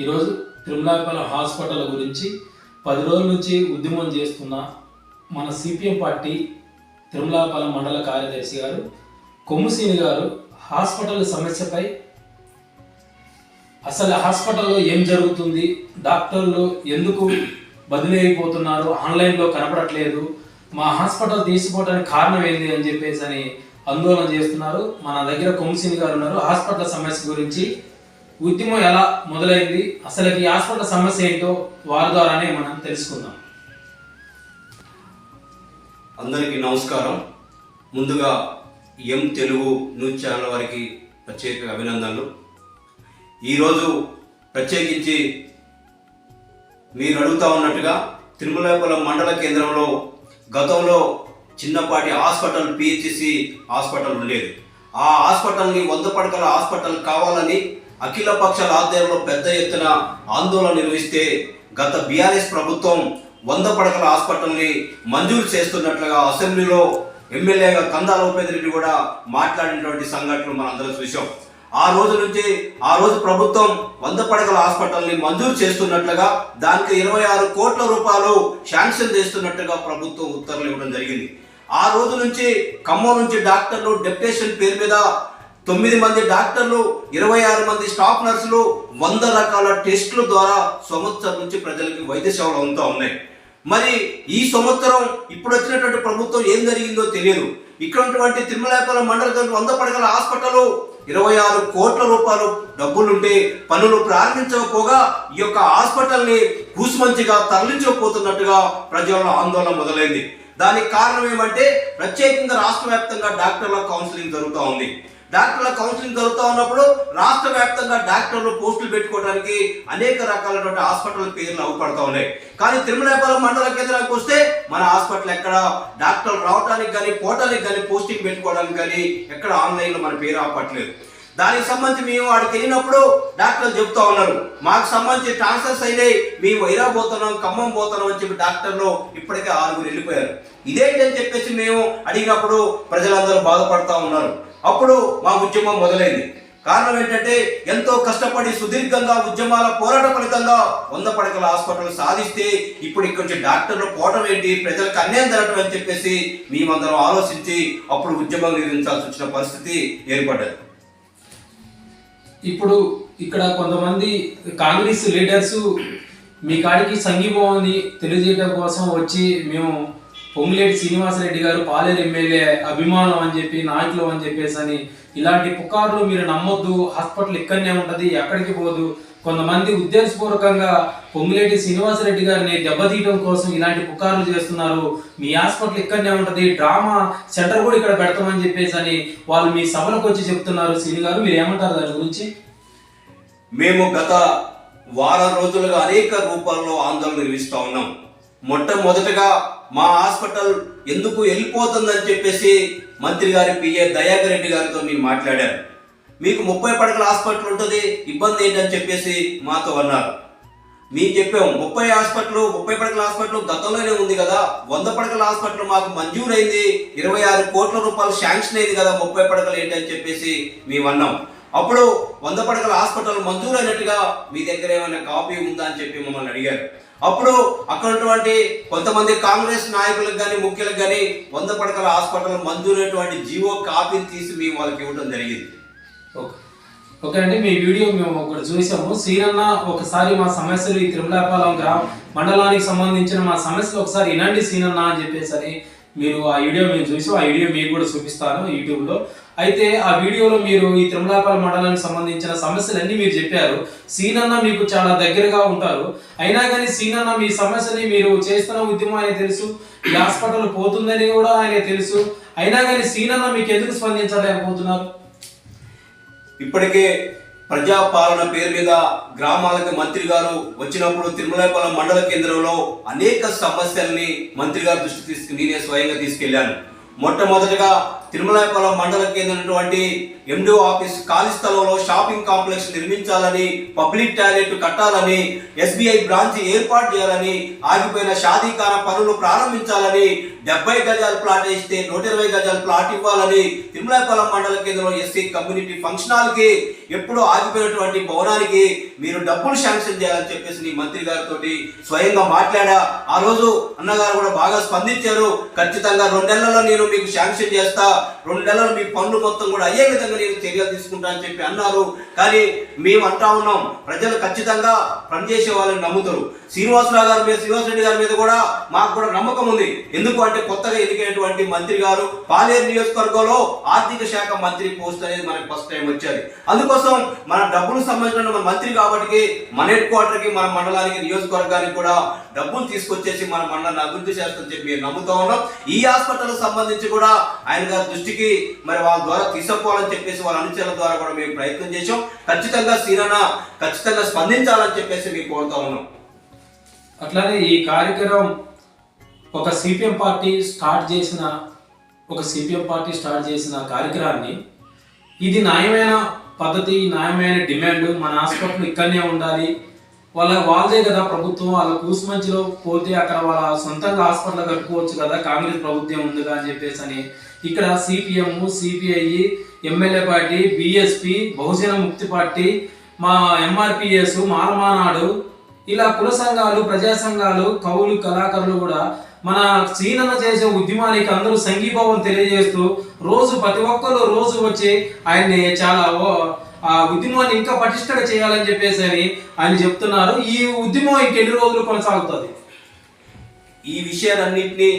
ఈరోజు తిరుమలాపల్లి హాస్పిటల్ గురించి పది రోజుల నుంచి ఉద్యమం చేస్తున్న మన సిపిఎం పార్టీ తిరుమలాపల్లి మండల కార్యదర్శి గారు కొమ్ముసీని గారు హాస్పిటల్ సమస్యపై అసలు హాస్పిటల్లో ఏం జరుగుతుంది డాక్టర్లు ఎందుకు బదిలీ అయిపోతున్నారు ఆన్లైన్లో కనపడట్లేదు మా హాస్పిటల్ తీసుకోవడానికి కారణం ఏంది అని చెప్పేసి అని ఆందోళన చేస్తున్నారు. మన దగ్గర కొమ్ముసిని గారు ఉన్నారు. హాస్పిటల్ సమస్య గురించి ఉద్యమం ఎలా మొదలైంది? అసలు ఈ హాస్పిటల్ సమస్య ఏంటో వారి ద్వారానే మనం తెలుసుకుందాం. అందరికీ నమస్కారం. ముందుగా ఎం తెలుగు న్యూస్ ఛానల్ వారికి ప్రత్యేక అభినందనలు. ఈరోజు ప్రత్యేకించి మీరు అడుగుతా ఉన్నట్టుగా తిరుమలాపురం మండల కేంద్రంలో గతంలో చిన్నపాటి హాస్పిటల్ పిహెచ్సి హాస్పిటల్ ఉండేది. ఆ హాస్పిటల్ని వంద పడకల హాస్పిటల్ కావాలని అఖిల పక్షాల ఆధ్వర్యంలో పెద్ద ఎత్తున ఆందోళన నిర్వహిస్తే గత బీఆర్ఎస్ ప్రభుత్వం వంద పడకల హాస్పిటల్ని మంజూరు చేస్తున్నట్లుగా అసెంబ్లీలో ఎమ్మెల్యేగా కందాల ఉపేంద్రెడ్డి కూడా మాట్లాడినటువంటి సంఘటనలు మనం అందరం చూసాం ఆ రోజు నుంచి ఆ రోజు ప్రభుత్వం వంద పడకల హాస్పిటల్ని మంజూరు చేస్తున్నట్లుగా దానికి ఇరవై ఆరు కోట్ల రూపాయలు శాంక్షన్ చేస్తున్నట్టుగా ప్రభుత్వం ఉత్తర్వులు ఇవ్వడం జరిగింది. ఆ రోజు నుంచి ఖమ్మం నుంచి డాక్టర్లు డెప్యుటేషన్ పేరు మీద తొమ్మిది మంది డాక్టర్లు ఇరవై ఆరు మంది స్టాఫ్ నర్సులు వంద రకాల టెస్టుల ద్వారా సంవత్సరం నుంచి ప్రజలకి వైద్య సేవలు అందుతూ ఉన్నాయి. మరి ఈ సంవత్సరం ఇప్పుడు వచ్చినటువంటి ప్రభుత్వం ఏం జరిగిందో తెలియదు. ఇక్కడ ఉన్నటువంటి తిరుమలాపురం మండల వంద పడగల హాస్పిటల్ ఇరవై ఆరు కోట్ల రూపాయలు డబ్బులుంటే పనులు ప్రారంభించకపోగా ఈ యొక్క హాస్పిటల్ని కూసుమంచిగా తరలించకపోతున్నట్టుగా ప్రజల్లో ఆందోళన మొదలైంది. దానికి కారణం ఏమంటే ప్రత్యేకంగా రాష్ట్ర వ్యాప్తంగా డాక్టర్ల కౌన్సిలింగ్ జరుగుతూ ఉంది. డాక్టర్ల కౌన్సిలింగ్ జరుగుతూ ఉన్నప్పుడు రాష్ట్ర వ్యాప్తంగా డాక్టర్లు పోస్టులు పెట్టుకోవడానికి అనేక రకాలైనటువంటి హాస్పిటల్ పేర్లు అవపడతా ఉన్నాయి. కానీ తిరుమలాపురం మండల కేంద్రానికి వస్తే మన హాస్పిటల్ ఎక్కడ? డాక్టర్లు రావడానికి కానీ పోవటానికి కానీ పోస్టింగ్ పెట్టుకోవడానికి కానీ ఎక్కడ ఆన్లైన్లో మన పేరు ఆపట్లేదు దానికి సంబంధించి మేము వాడికి వెళ్ళినప్పుడు డాక్టర్లు చెప్తా ఉన్నారు. మాకు సంబంధించి ట్రాన్స్ఫర్స్ అయినాయి. మేము వైరా పోతున్నాం ఖమ్మం పోతున్నాం అని చెప్పి డాక్టర్లు ఇప్పటికే ఆరుగురు వెళ్ళిపోయారు. ఇదేంటని చెప్పేసి మేము అడిగినప్పుడు ప్రజలందరూ బాధపడతా ఉన్నారు. అప్పుడు మా ఉద్యమం మొదలైంది. కారణం ఏంటంటే ఎంతో కష్టపడి సుదీర్ఘంగా ఉద్యమాల పోరాట ఫలితంగా వంద పడకల హాస్పిటల్ సాధిస్తే ఇప్పుడు ఇక్కడ నుంచి డాక్టర్లు పోవటం ఏంటి ప్రజలకు అన్యాయం జరగటం అని చెప్పేసి మేమందరం ఆలోచించి అప్పుడు ఉద్యమం నిర్వహించాల్సి వచ్చిన పరిస్థితి ఏర్పడ్డది. ఇప్పుడు ఇక్కడ కొంతమంది కాంగ్రెస్ లీడర్స్ మీ కాడికి సంఘీభావాన్ని తెలియజేయడం కోసం వచ్చి మేము పొంగులేటి శ్రీనివాసరెడ్డి గారు పాలేరు ఎమ్మెల్యే అభిమానం అని చెప్పి నాయకులు అని చెప్పేసి అని ఇలాంటి పుకార్లు మీరు నమ్మొద్దు హాస్పిటల్ ఇక్కడనే ఉంటుంది ఎక్కడికి పోదు. కొంతమంది ఉద్దేశపూర్వకంగా పొంగులేటి శ్రీనివాసరెడ్డి గారిని దెబ్బతీయడం కోసం ఇలాంటి పుకార్లు చేస్తున్నారు. మీ హాస్పిటల్ ఇక్కడనే ఉంటుంది డ్రామా సెంటర్ కూడా ఇక్కడ పెడతామని చెప్పేసి అని వాళ్ళు మీ సభలకు వచ్చి చెప్తున్నారు. శ్రీని గారు మీరు ఏమంటారు దాని గురించి? మేము గత వారం రోజులుగా అనేక రూపాల్లో ఆందోళన నిర్వహిస్తూ ఉన్నాం. మొట్టమొదటగా మా హాస్పిటల్ ఎందుకు వెళ్ళిపోతుందని చెప్పేసి మంత్రి గారి పిఏ దయాకర్ రెడ్డి గారితో మీరు మాట్లాడారు. మీకు ముప్పై పడకల హాస్పిటల్ ఉంటుంది ఇబ్బంది ఏంటని చెప్పేసి మాతో అన్నారు. మేము చెప్పాం ముప్పై హాస్పిటల్ ముప్పై పడకల హాస్పిటల్ గతంలోనే ఉంది కదా వంద పడకల హాస్పిటల్ మాకు మంజూరైంది ఇరవై ఆరు కోట్ల రూపాయలు శాంక్షన్ అయింది కదా ముప్పై పడకలు ఏంటని చెప్పేసి మేము అన్నాం. అప్పుడు వంద పడకల హాస్పిటల్ మంజూరు అయినట్టుగా మీ దగ్గర ఏమైనా కాపీ ఉందా అని చెప్పి మమ్మల్ని అడిగారు. అప్పుడు అక్కడ ఉన్నటువంటి కొంతమంది కాంగ్రెస్ నాయకులకు కానీ ముఖ్యులకు కానీ వంద పడకల హాస్పిటల్ మంజూరైనటువంటి జీవో కాపీని తీసి మేము వాళ్ళకి ఇవ్వడం జరిగింది. ఓకే. ఓకే అండి మీ వీడియో మేము ఒకటి చూసాము. శ్రీరన్న ఒకసారి మా సమస్యలు ఈ తిరుమలాపాలెం గ్రామ మండలానికి సంబంధించిన మా సమస్యలు ఒకసారి వినండి సీనన్న అని చెప్పేసి అని మీరు ఆ వీడియో మేము చూసాం ఆ వీడియో మీకు కూడా చూపిస్తాను యూట్యూబ్లో. అయితే ఆ వీడియోలో మీరు ఈ తిరుమలాపాలెం మండలానికి సంబంధించిన సమస్యలన్నీ మీరు చెప్పారు. సీనన్న మీకు చాలా దగ్గరగా ఉంటారు. అయినా కానీ సీనన్న మీ సమస్యని మీరు చేస్తున్న ఉద్యమం ఆయన తెలుసు. ఈ హాస్పిటల్ పోతుందని కూడా ఆయన తెలుసు. అయినా కానీ సీనన్న మీకు ఎందుకు స్పందించలేకపోతున్నారు? ఇప్పటికే ప్రజాపాలన పేరు మీద గ్రామాలకు మంత్రి గారు వచ్చినప్పుడు తిరుమలాపాలెం మండల కేంద్రంలో అనేక సమస్యల్ని మంత్రి గారు దృష్టి తీసుకు నేనే స్వయంగా తీసుకెళ్ళాను మొట్టమొదటిగా తిరుమలాపాలెం మండల కేంద్రమైనటువంటి ఎండిఓ ఆఫీస్ ఖాళీ స్థలంలో షాపింగ్ కాంప్లెక్స్ నిర్మించాలని పబ్లిక్ టాయిలెట్ కట్టాలని ఎస్బీఐ బ్రాంచ్ ఏర్పాటు చేయాలని ఆగిపోయిన షాదీఖాన పనులు ప్రారంభించాలని డెబ్బై గజాల ప్లాట్ ఇస్తే నూట ఇరవై గజాల ప్లాట్ ఇవ్వాలని తిరుమలాయపాలెం మండల కేంద్రంలో ఎస్సీ కమ్యూనిటీ ఫంక్షన్ హాల్కి ఎప్పుడో ఆగిపోయినటువంటి భవనానికి మీరు డబ్బులు శాంక్షన్ చేయాలని చెప్పేసి నీ మంత్రి గారితో స్వయంగా మాట్లాడా. ఆ రోజు అన్నగారు కూడా బాగా స్పందించారు. ఖచ్చితంగా రెండేళ్ళలో నేను మీకు శాంక్షన్ చేస్తా. రెండు నెలలు మీ పనులు మొత్తం కూడా అయ్యే విధంగా నేను చర్యలు తీసుకుంటా అని చెప్పి అన్నారు. కానీ మేము అంటా ఉన్నాం ప్రజలు ఖచ్చితంగా పనిచేసే వాళ్ళని నమ్ముతారు. శ్రీనివాసరావు గారి మీద శ్రీనివాస రెడ్డి గారి మీద కూడా మాకు కూడా నమ్మకం ఉంది. ఎందుకు అంటే కొత్తగా ఎన్నికైనటువంటి మంత్రి గారు పాలేరు నియోజకవర్గంలో ఆర్థిక శాఖ మంత్రి పోస్ట్ అనేది మనకి ఫస్ట్ టైం వచ్చేది అందుకోసం మన డబ్బులు సంబంధించిన మన మంత్రి కాబట్టి మన హెడ్ క్వార్టర్కి మన మండలానికి నియోజకవర్గానికి కూడా డబ్బులు తీసుకొచ్చేసి మన మండలాన్ని అభివృద్ధి చేస్తామని చెప్పి మేము నమ్ముతా ఉన్నాం. ఈ హాస్పిటల్ సంబంధించి కూడా ఆయన గారు దృష్టికి మరి వాళ్ళ ద్వారా తీసుకుపోవాలని చెప్పేసి వాళ్ళ అనుచరుల ద్వారా కూడా మేము ప్రయత్నం చేసాం ఖచ్చితంగా సీనన్న ఖచ్చితంగా స్పందించాలని చెప్పేసి మేము కోరుతా ఉన్నాం. అట్లానే ఈ కార్యక్రమం ఒక సిపిఎం పార్టీ స్టార్ట్ చేసిన ఒక సిపిఎం పార్టీ స్టార్ట్ చేసిన కార్యక్రమాన్ని ఇది న్యాయమైన పద్ధతి న్యాయమైన డిమాండ్ మన హాస్పిటల్ ఇక్కడనే ఉండాలి. వాళ్ళ వాళ్ళదే కదా ప్రభుత్వం వాళ్ళ కూసుమంచిలో పోతే అక్కడ వాళ్ళ సొంతంగా హాస్పిటల్ కట్టుకోవచ్చు కదా కాంగ్రెస్ ప్రభుత్వం ఉందిగా అని చెప్పేసి అని. ఇక్కడ CPM CPI MLA party BSP Bahujan Mukti party మా ఎంఆర్పిఎస్ మారమానాడు ఇలా కుల సంఘాలు ప్రజా సంఘాలు కవులు కళాకారులు కూడా మన సీనన్న చేసే ఉద్యమానికి అందరూ సంఘీభావం తెలియజేస్తూ రోజు ప్రతి ఒక్కరు రోజు వచ్చి ఆయన్ని చాలా ఓ- ఉద్యమాన్ని ఇంకా పటిష్టంగా చేయాలని చెప్పేసి అని ఆయన చెప్తున్నారు. ఈ ఉద్యమం ఇంకెన్ని రోజులు కొనసాగుతుంది? ఈ విషయాలన్నింటినీ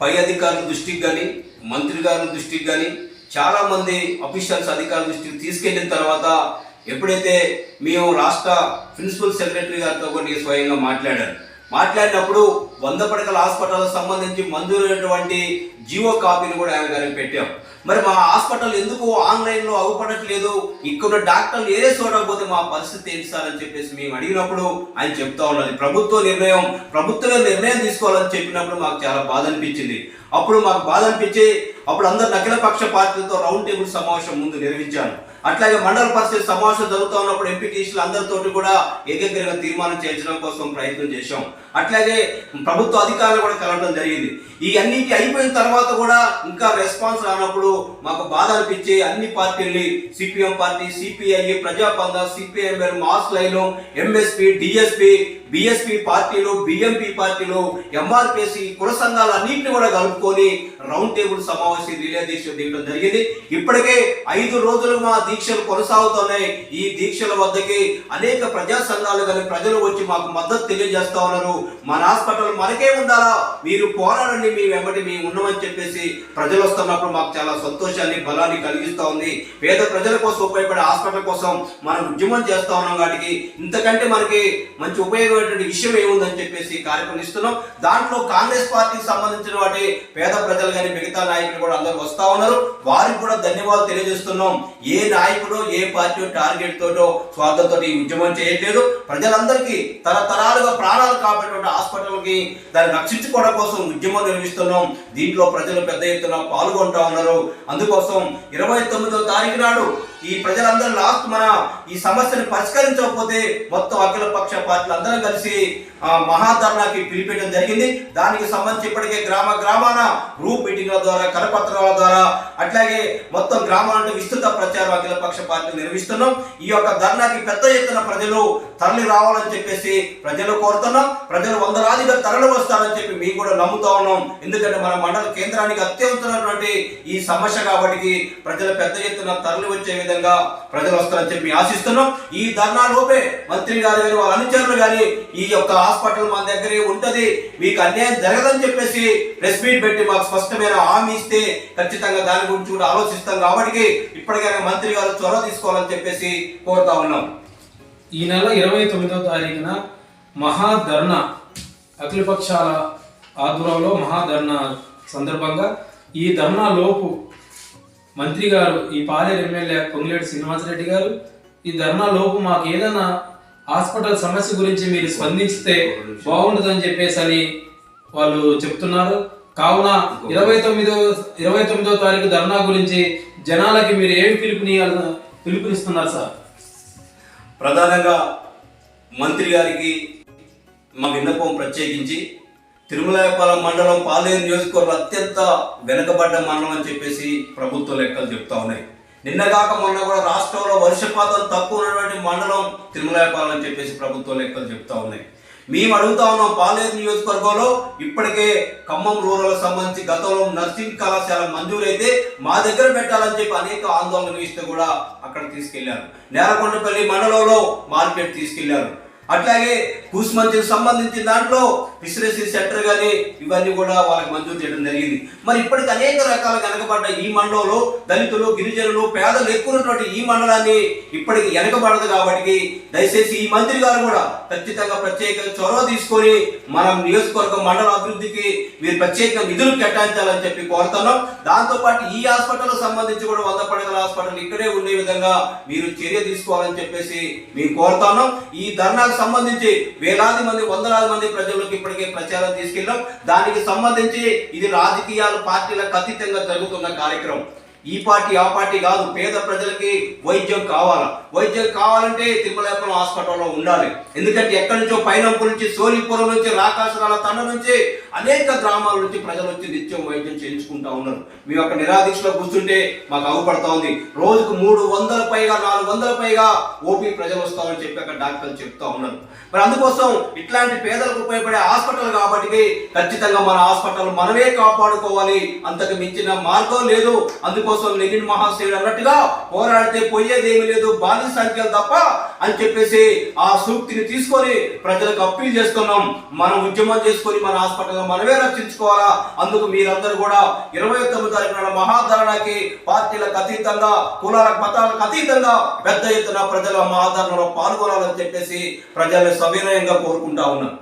పై అధికారుల దృష్టికి కానీ మంత్రి గారి దృష్టికి కానీ చాలా మంది అఫీషియల్స్ అధికారుల దృష్టికి తీసుకెళ్ళిన తర్వాత ఎప్పుడైతే మేము రాష్ట్ర ప్రిన్సిపల్ సెక్రటరీ గారితో కూడా నేను స్వయంగా మాట్లాడాను. మాట్లాడినప్పుడు వంద పడకల హాస్పిటల్ సంబంధించి మంజూరైనటువంటి జీవో కాపీని కూడా ఆయన గారికి పెట్టాం. మరి మా హాస్పిటల్ ఎందుకు ఆన్లైన్లో అవ్వపడట్లేదు ఇక్కడ డాక్టర్లు ఏదే చూడకపోతే మా పరిస్థితి ఏంటి సార్ అని చెప్పేసి మేము అడిగినప్పుడు ఆయన చెప్తా ఉన్నది ప్రభుత్వ నిర్ణయం ప్రభుత్వమే నిర్ణయం తీసుకోవాలని చెప్పినప్పుడు మాకు చాలా బాధ అనిపించింది. అప్పుడు మాకు బాధ అనిపించి అప్పుడు అందరు అఖిల పక్ష పార్టీలతో రౌండ్ టేబుల్ సమావేశం ముందు నిర్వహించాను. అట్లాగే మండల పరిషత్ సమావేశం జరుగుతూ ఉన్నప్పుడు ఎంపీటీసీలు అందరితోటి కూడా ఏకగ్రంగా తీర్మానం చేయించడం కోసం ప్రయత్నం చేశాం. అట్లాగే ప్రభుత్వ అధికారులు కూడా కలవడం జరిగింది. ఈ అన్నిటి అయిపోయిన తర్వాత కూడా ఇంకా రెస్పాన్స్ రానప్పుడు మాకు బాధ అనిపించి అన్ని పార్టీల్ని CPM party CPI ప్రజాబంధ CPIML mass line MSP DSP BSP పార్టీలు బిఎంపి పార్టీలు ఎంఆర్పిఎస్సి కుల సంఘాలు అన్నింటిని కూడా కలుపుకొని రౌండ్ టేబుల్ సమావేశం రిలే దీక్ష దిగడం జరిగింది. ఇప్పటికే ఐదు రోజులు మా దీక్షలు కొనసాగుతున్నాయి. ఈ దీక్షల వద్దకి అనేక ప్రజా సంఘాలు కానీ ప్రజలు వచ్చి మాకు మద్దతు తెలియజేస్తా ఉన్నారు. మన హాస్పిటల్ మనకే ఉండాలా? మీరు పోరాడండి మీ వెంబడి మేము ఉన్నామని చెప్పేసి ప్రజలు వస్తున్నప్పుడు మాకు చాలా సంతోషాన్ని బలాన్ని కలిగిస్తూ ఉంది. పేద ప్రజల కోసం ఉపయోగపడే హాస్పిటల్ కోసం మనం ఉద్యమం చేస్తూ ఉన్నాం వాటికి. ఇంతకంటే మనకి మంచి ఉపయోగమైనటువంటి విషయం ఏముందని చెప్పేసి కార్యక్రమం ఇస్తున్నాం. దాంట్లో కాంగ్రెస్ పార్టీకి సంబంధించిన వాటి పేద ప్రజలు కానీ మిగతా నాయకులు కూడా అందరూ వస్తూ ఉన్నారు. వారికి కూడా ధన్యవాదాలు తెలియజేస్తున్నాం. ఏ నాయకుడు ఏ పార్టీ టార్గెట్ తోటో స్వార్థంతో ఈ ఉద్యమం చేయట్లేదు. ప్రజలందరికీ తరతరాలుగా ప్రాణాలు కాపాడేటువంటి హాస్పిటల్కి దాన్ని రక్షించుకోవడం కోసం ఉద్యమం నిర్వహిస్తున్నాం. దీంట్లో ప్రజలు పెద్ద ఎత్తున పాల్గొంటా ఉన్నారు. అందుకోసం ఇరవై తొమ్మిదో తారీఖు నాడు ఈ ప్రజలందరూ లాస్ట్ మన ఈ సమస్యను పరిష్కరించకపోతే మొత్తం అఖిల పక్ష పార్టీలు అందరం కలిసి మహాధర్నాకి పిలిపేయడం జరిగింది. దానికి సంబంధించి ఇప్పటికే గ్రామ గ్రామాన గ్రూప్ మీటింగ్ల ద్వారా కరపత్రాల ద్వారా అట్లాగే మొత్తం గ్రామాలంటే విస్తృత ప్రచారం అఖిల పక్ష పార్టీలు నిర్వహిస్తున్నాం. ఈ యొక్క ధర్నాకి పెద్ద ఎత్తున ప్రజలు తరలి రావాలని చెప్పేసి ప్రజలు కోరుతున్నాం. ప్రజలు వందలాదిగా తరలి వస్తారని చెప్పి మేము కూడా నమ్ముతా ఉన్నాం. ఎందుకంటే మన మండల కేంద్రానికి అత్యవసరమైనటువంటి ఈ సమస్య కాబట్టి ప్రజలు పెద్ద ఎత్తున తరలి వచ్చే విధంగా ప్రజలు వస్తారని చెప్పి ఆశిస్తున్నాం. ఈ ధర్నా లోపే మంత్రి గారు కానీ వాళ్ళ అనుచరులు కానీ ఈ యొక్క హాస్పిటల్ మన దగ్గరే ఉంటది. మీకు అన్యాయం జరగదని చెప్పేసి ప్రెస్ మీట్ పెట్టి మాకు స్పష్టమైన హామీ ఇస్తే ఖచ్చితంగా దాని గురించి కూడా ఆలోచిస్తాం కాబట్టి ఇప్పటికైనా మంత్రి గారు చొరవ తీసుకోవాలని చెప్పేసి కోరుతా ఉన్నాం. ఈ నెల ఇరవై తొమ్మిదవ తారీఖున మహాధర్ణ అఖిలపక్షాల ఆధ్వర్యంలో మహాధర్ణ సందర్భంగా ఈ ధర్నా లోపు మంత్రి గారు ఈ పాలేరు ఎమ్మెల్యే పొంగులేటి శ్రీనివాసరెడ్డి గారు ఈ ధర్నా లోపు మాకు ఏదైనా హాస్పిటల్ సమస్య గురించి మీరు స్పందిస్తే బాగుంటుందని చెప్పేసి అని వాళ్ళు చెప్తున్నారు. కావున ఇరవై తొమ్మిదో ఇరవై తొమ్మిదో తారీఖు ధర్నా గురించి జనాలకి మీరు ఏమి పిలుపుని పిలుపునిస్తున్నారు సార్? ప్రధానంగా మంత్రి గారికి మా విన్నపం ప్రత్యేకించి తిరుమలాయపాలెం మండలం పాలేరు నియోజకవర్గం అత్యంత వెనుకబడ్డ మండలం అని చెప్పేసి ప్రభుత్వ లెక్కలు చెప్తా ఉన్నాయి. నిన్నగాక మొన్న కూడా రాష్ట్రంలో వర్షపాతం తక్కువ ఉన్నటువంటి మండలం తిరుమలాయపాలెం అని చెప్పేసి ప్రభుత్వ లెక్కలు చెప్తా ఉన్నాయి. మేము అడుగుతా ఉన్నాం పాలేరు నియోజకవర్గంలో ఇప్పటికే ఖమ్మం రూరల్ సంబంధించి గతంలో నర్సింగ్ కళాశాల మంజూరైతే మా దగ్గర పెట్టాలని చెప్పి అనేక ఆందోళన ఇస్తే కూడా అక్కడ తీసుకెళ్ళారు. నేలకొండపల్లి మండలంలో మార్కెట్ తీసుకెళ్ళారు. అట్లాగే కూసుమంచికి సంబంధించిన దాంట్లో ఫిషరీస్ సెంటర్ కానీ ఇవన్నీ కూడా వాళ్ళకి మంజూరు చేయడం జరిగింది. మరి ఇప్పటికి అనేక రకాల వెనకబడ్డ ఈ మండలంలో దళితులు గిరిజనులు పేదలు ఎక్కువ ఉన్నటువంటి ఈ మండలాన్ని ఇప్పటికి వెనకబడదు కాబట్టి దయచేసి ఈ మంత్రి గారు కూడా ఖచ్చితంగా ప్రత్యేక చొరవ తీసుకొని మనం నియోజకవర్గం మండల అభివృద్ధికి మీరు ప్రత్యేక నిధులు కేటాయించాలని చెప్పి కోరుతున్నాం. దాంతోపాటు ఈ హాస్పిటల్ సంబంధించి కూడా వంద పడగల హాస్పిటల్ ఇక్కడే ఉండే విధంగా మీరు చర్య తీసుకోవాలని చెప్పేసి మేము కోరుతున్నాం. ఈ ధర్నా ప్రచారానికి సంబంధించి వేలాది మంది వందలాది మంది ప్రజలకు ఇప్పటికే ప్రచారం తీసుకెళ్ళాం. దానికి సంబంధించి ఇది రాజకీయాలు పార్టీలకు అతీతంగా జరుగుతున్న కార్యక్రమం. ఈ పార్టీ ఆ పార్టీ కాదు పేద ప్రజలకి వైద్యం కావాలా? వైద్యం కావాలంటే తిరుమలపురం హాస్పిటల్లో ఉండాలి. ఎందుకంటే ఎక్కడి నుంచో పైనంపు నుంచి సోలిపురం నుంచి రాకాసురాల తండ నుంచి అనేక గ్రామాల నుంచి ప్రజలు వచ్చి నిత్యం వైద్యం చేయించుకుంటా ఉన్నారు. మేము అక్కడ నిరాదీక్షలో కూర్చుంటే మాకు అవపడతా ఉంది. రోజుకు మూడు వందల పైగా నాలుగు వందల పైగా ఓపీ ప్రజలు వస్తామని చెప్పి అక్కడ డాక్టర్లు చెప్తా ఉన్నారు. మరి అందుకోసం ఇట్లాంటి పేదలకు ఉపయోగపడే హాస్పిటల్ కాబట్టి ఖచ్చితంగా మన హాస్పిటల్ మనమే కాపాడుకోవాలి. అంతకు మించిన మార్గం లేదు. అందుకో కోసం లెనిన్ మహాశయుడు అన్నట్టుగా పోరాడితే పోయేదేమీ లేదు బాలి సంఖ్యలు తప్ప అని చెప్పేసి ఆ సూక్తిని తీసుకొని ప్రజలకు అప్పీల్ చేస్తున్నాం. మనం ఉద్యమం చేసుకొని మన హాస్పిటల్ మనమే రక్షించుకోవాలా? అందుకు మీరందరూ కూడా ఇరవై తొమ్మిది తారీఖు నాడు మహాధరణకి పార్టీలకు అతీతంగా కులాల మతాలకు అతీతంగా పెద్ద ఎత్తున ప్రజల మహాధరణలో పాల్గొనాలని చెప్పేసి ప్రజల్ని సవినయంగా కోరుకుంటా ఉన్నాను